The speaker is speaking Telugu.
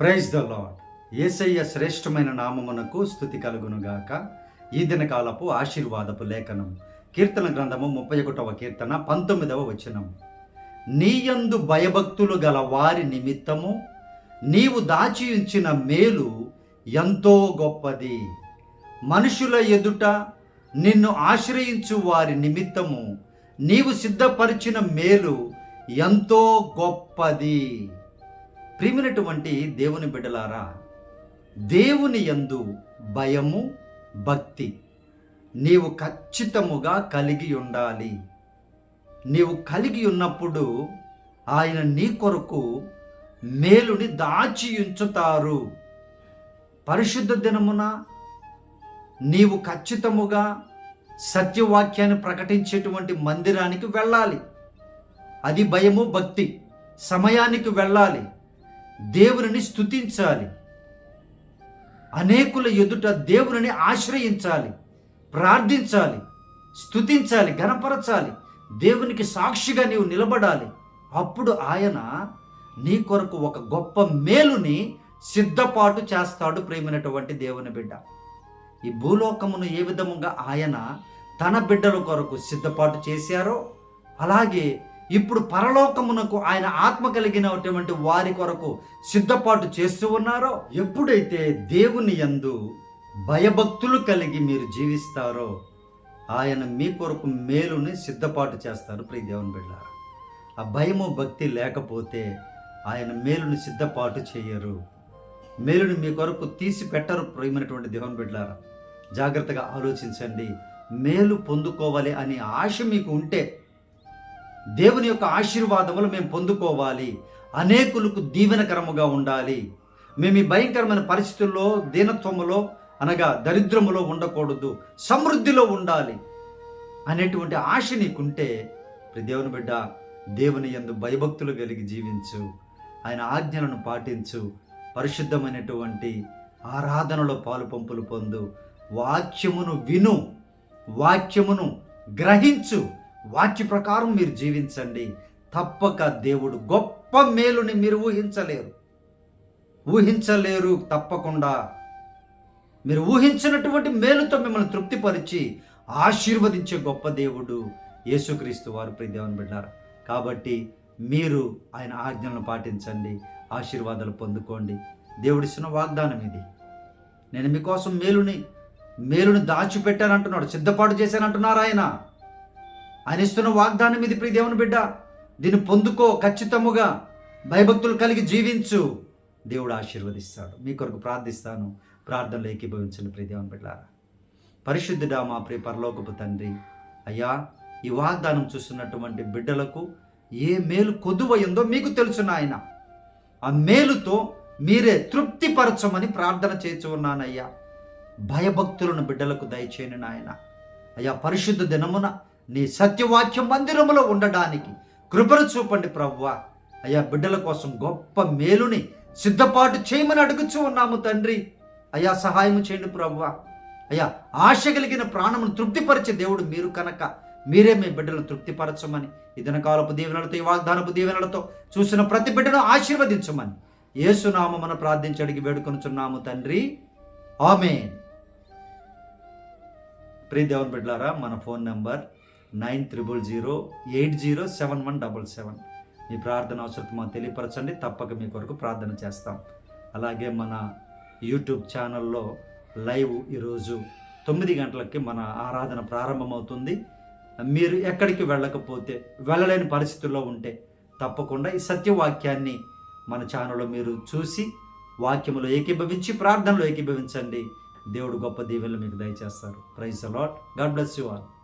ప్రైజ్ ద లాడ్ ఏసయ్య శ్రేష్టమైన నామమునకు స్థుతి కలుగునుగాక. ఈ దినకాలపు ఆశీర్వాదపు లేఖనం. కీర్తన గ్రంథము ముప్పై ఒకటవ కీర్తన పంతొమ్మిదవ వచనం. నీయందు భయభక్తులు గల వారి నిమిత్తము నీవు దాచి ఉంచిన మేలు ఎంతో గొప్పది. మనుషుల ఎదుట నిన్ను ఆశ్రయించు వారి నిమిత్తము నీవు సిద్ధపరిచిన మేలు ఎంతో గొప్పది. ప్రిమినటువంటి దేవుని బిడ్డలారా దేవుని యందు భయము భక్తి నీవు ఖచ్చితముగా కలిగి ఉండాలి. నీవు కలిగి ఉన్నప్పుడు ఆయన నీ కొరకు మేలుని దాచి ఉంచుతారు పరిశుద్ధ దినమున నీవు ఖచ్చితముగా సత్యవాక్యాన్ని ప్రకటించేటువంటి మందిరానికి వెళ్ళాలి. అది భయము భక్తి సమయానికి వెళ్ళాలి. దేవుని స్థుతించాలి అనేకుల ఎదుట దేవుని ఆశ్రయించాలి. ప్రార్థించాలి. స్థుతించాలి గణపరచాలి దేవునికి సాక్షిగా నీవు నిలబడాలి. అప్పుడు ఆయన నీ కొరకు ఒక గొప్ప మేలుని సిద్ధపాటు చేస్తాడు ప్రేమైనటువంటి దేవుని బిడ్డ. ఈ భూలోకమును ఏ విధముగా ఆయన తన బిడ్డల కొరకు సిద్ధపాటు చేశారో అలాగే ఇప్పుడు పరలోకమునకు ఆయన ఆత్మ కలిగినటువంటి వారి కొరకు సిద్ధపాటు చేస్తూ ఉన్నారో? ఎప్పుడైతే దేవుని యందు భయభక్తులు కలిగి మీరు జీవిస్తారో ఆయన మీ కొరకు మేలుని సిద్ధపాటు చేస్తారు ప్రియ దేవుని బిడ్డారు. ఆ భయము భక్తి లేకపోతే ఆయన మేలుని సిద్ధపాటు చేయరు. మేలుని మీ కొరకు తీసి పెట్టరు ప్రియమైనటువంటి దేవుని బిడ్డారా. జాగ్రత్తగా ఆలోచించండి. మేలు పొందుకోవాలి అనే ఆశ మీకు ఉంటే దేవుని యొక్క ఆశీర్వాదములు మేము పొందుకోవాలి. అనేకులకు దీవెనకరముగా ఉండాలి. మేము ఈ భయంకరమైన పరిస్థితుల్లో దీనత్వములో అనగా దరిద్రములో ఉండకూడదు. సమృద్ధిలో ఉండాలి. అనేటువంటి ఆశ నీకుంటే దేవుని బిడ్డ దేవుని యందు భయభక్తులు కలిగి జీవించు. ఆయన ఆజ్ఞలను పాటించు. పరిశుద్ధమైనటువంటి ఆరాధనలో పాలు పంపులు పొందు. వాక్యమును విను. వాక్యమును గ్రహించు. వాక్య ప్రకారం మీరు జీవించండి. తప్పక దేవుడు గొప్ప మేలుని మీరు ఊహించలేరు. ఊహించలేరు తప్పకుండా. మీరు ఊహించినటువంటి మేలుతో మిమ్మల్ని తృప్తిపరిచి ఆశీర్వదించే గొప్ప దేవుడు యేసుక్రీస్తు వారు ప్రియ దేవుని బిడ్డారు. కాబట్టి మీరు ఆయన ఆజ్ఞలను పాటించండి ఆశీర్వాదాలు పొందుకోండి. దేవుడిస్తున్న వాగ్దానం ఇది. నేను మీకోసం మేలుని మేలుని దాచిపెట్టానంటున్నాడు సిద్ధపాటు చేశానంటున్నారు ఆయన. అనిస్తున్న వాగ్దానం ఇది ప్రియ దేవుని బిడ్డ. దీన్ని పొందుకో ఖచ్చితముగా. భయభక్తులు కలిగి జీవించు. దేవుడు ఆశీర్వదిస్తాడు. మీ కొరకు ప్రార్థిస్తాను. ప్రార్థనలు ఏకీభవించండి ప్రియ దేవుని బిడ్డారా పరిశుద్ధుడా మా ప్రియ పరలోకపు తండ్రి. అయ్యా ఈ వాగ్దానం చూస్తున్నటువంటి బిడ్డలకు ఏ మేలు కొదువయిందో మీకు తెలుసు నాయన. ఆ మేలుతో మీరే తృప్తిపరచమని ప్రార్థన చేసి ఉన్నానయ్యా. భయభక్తులను బిడ్డలకు దయచేయని నాయన. అయ్యా పరిశుద్ధ దినమున నీ సత్యవాక్యం మందిరములో ఉండడానికి కృపను చూపండి ప్రవ్వ. అయ్యా బిడ్డల కోసం గొప్ప మేలుని సిద్ధపాటు చేయమని అడుగుచూ ఉన్నాము తండ్రి. అయ్యా సహాయం చేయండి ప్రవ్వ. అయ్యా ఆశ కలిగిన ప్రాణమును తృప్తిపరిచే దేవుడు మీరు కనుక మీరే మీ బిడ్డలను తృప్తిపరచమని ఈ కాలపు దీవెనలతో ఈ వాగ్దానపు దీవెనలతో చూసిన ప్రతి బిడ్డను ఆశీర్వదించమని ఏసునామమున ప్రార్థించి అడిగి వేడుకొనుచున్నాము తండ్రి. ఆమెన్. ప్రీ దేవన్ బిడ్లారా మన phone number nine triple zero eight zero seven one double seven. మీ ప్రార్థన అవసరం మాకు తెలియపరచండి. తప్పక మీ కొరకు ప్రార్థన చేస్తాం. అలాగే మన యూట్యూబ్ ఛానల్లో లైవ్ ఈరోజు తొమ్మిది గంటలకి మన ఆరాధన ప్రారంభమవుతుంది. మీరు ఎక్కడికి వెళ్ళకపోతే వెళ్ళలేని పరిస్థితుల్లో ఉంటే తప్పకుండా ఈ సత్యవాక్యాన్ని మన ఛానల్లో మీరు చూసి వాక్యములో ఏకీభవించి ప్రార్థనలో ఏకీభవించండి. దేవుడు గొప్ప దీవెనలు మీకు దయచేస్తారు. Praise a lot God bless you all